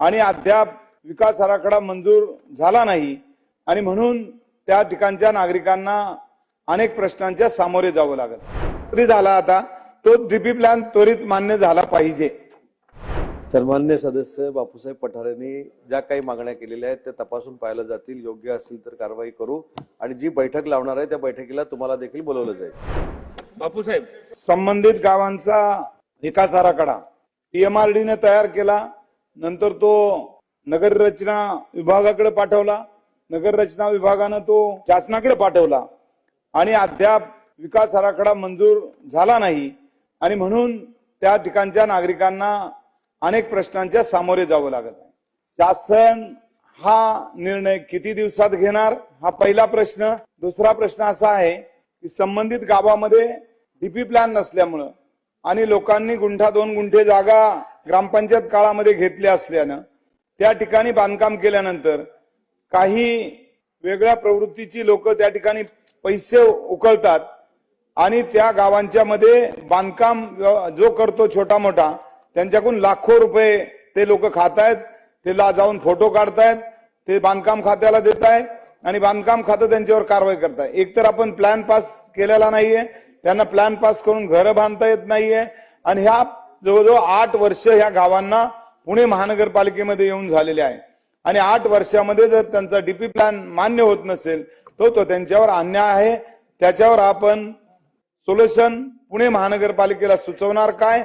आणि अद्याप विकास आराखडा मंजूर झाला नाही. आणि म्हणून त्या ठिकाणच्या नागरिकांना अनेक प्रश्नांच्या सामोरे जावं लागत कधी झाला आता? तो डीपी प्लॅन त्वरित मान्य झाला पाहिजे. सन्मान्य सदस्य बापूसाहेब पठारेंनी ज्या काही मागण्या केलेल्या आहेत त्या तपासून पाहिल्या जातील. योग्य असतील तर कारवाई करू. आणि जी बैठक लावणार आहे त्या बैठकीला तुम्हाला देखील बोलवलं जाईल. बापूसाहेब. संबंधित गावांचा विकास आराखडा पीएमआरडीने तयार केला. नंतर तो नगररचना विभागाकडे पाठवला. नगररचना विभागानं तो शासनाकडे पाठवला. आणि अद्याप विकास आराखडा मंजूर झाला नाही. आणि म्हणून त्या ठिकाणच्या नागरिकांना अनेक प्रश्नांच्या सामोरे जावं लागत आहे. शासन हा निर्णय किती दिवसात घेणार? हा पहिला प्रश्न. दुसरा प्रश्न असा आहे की संबंधित गावामध्ये डीपी प्लॅन नसल्यामुळं आणि लोकांनी गुंठा दोन गुंठे जागा ग्रामपंचायत काळामध्ये घेतल्या असल्यानं त्या ठिकाणी बांधकाम केल्यानंतर काही वेगळ्या प्रवृत्तीची लोक त्या ठिकाणी पैसे उकळतात आणि त्या गावांच्या मध्ये बांधकाम जो करतो छोटा मोठा त्यांच्याकडून लाखो रुपये ते लोक खातायत ते ला जाऊन फोटो काढतायत ते बांधकाम खात्याला देत आहेत आणि बांधकाम खातं त्यांच्यावर कारवाई करताय एकतर आपण प्लॅन पास केलेला नाहीये त्यांना प्लॅन पास करून घरं बांधता येत नाहीये आणि ह्या जवळजवळ आठ वर्ष ह्या गावांना पुणे महानगरपालिकेमध्ये येऊन झालेले आहे. आणि आठ वर्षामध्ये जर त्यांचा डीपी प्लॅन मान्य होत नसेल तो तो त्यांच्यावर अन्याय आहे. त्याच्यावर आपण सोल्युशन पुणे महानगरपालिकेला सुचवणार काय?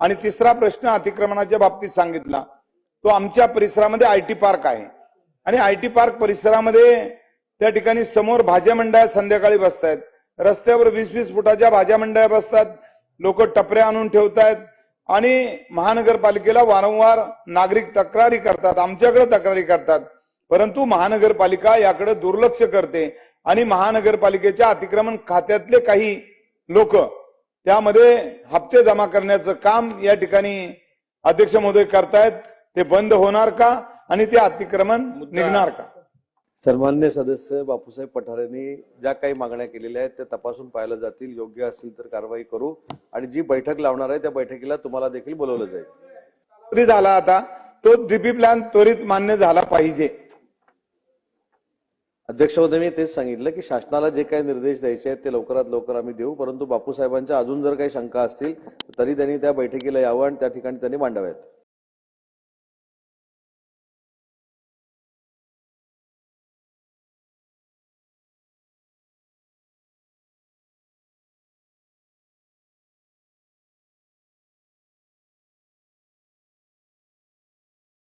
आणि तिसरा प्रश्न अतिक्रमणाच्या बाबतीत सांगितला. तो आमच्या परिसरामध्ये आय टी पार्क आहे. आणि आय टी पार्क परिसरामध्ये त्या ठिकाणी समोर भाज्या मंडळ्या संध्याकाळी बसतायत. रस्त्यावर वीस वीस फुटाच्या भाज्या मंडळ्या बसतात. लोक टपऱ्या आणून ठेवतायत. आणि महानगरपालिकेला वारंवार नागरिक तक्रारी करतात आमच्याकडे तक्रारी करतात. परंतु महानगरपालिका याकडे दुर्लक्ष करते आणि महानगरपालिकेच्या अतिक्रमण खात्यातले काही लोक त्यामध्ये हप्ते जमा करण्याचं काम या ठिकाणी अध्यक्ष महोदय करतायत ते बंद होणार का आणि ते अतिक्रमण निघणार का? सन्मान्य सदस्य बापूसाहेब पठारेंनी ज्या काही मागण्या केलेल्या आहेत त्या तपासून पाहिल्या जातील. योग्य असतील तर कारवाई करू. आणि जी बैठक लावणार आहे त्या बैठकीला तुम्हाला देखील बोलवलं जाईल. झाला आता? तो डीपी प्लॅन त्वरित मान्य झाला पाहिजे. अध्यक्ष महोदय मी तेच सांगितलं की शासनाला जे काही निर्देश द्यायचे आहेत ते लवकरात लवकर आम्ही देऊ. परंतु बापूसाहेबांच्या अजून जर काही शंका असतील तरी त्यांनी त्या बैठकीला यावं आणि त्या ठिकाणी त्यांनी मांडाव्यात.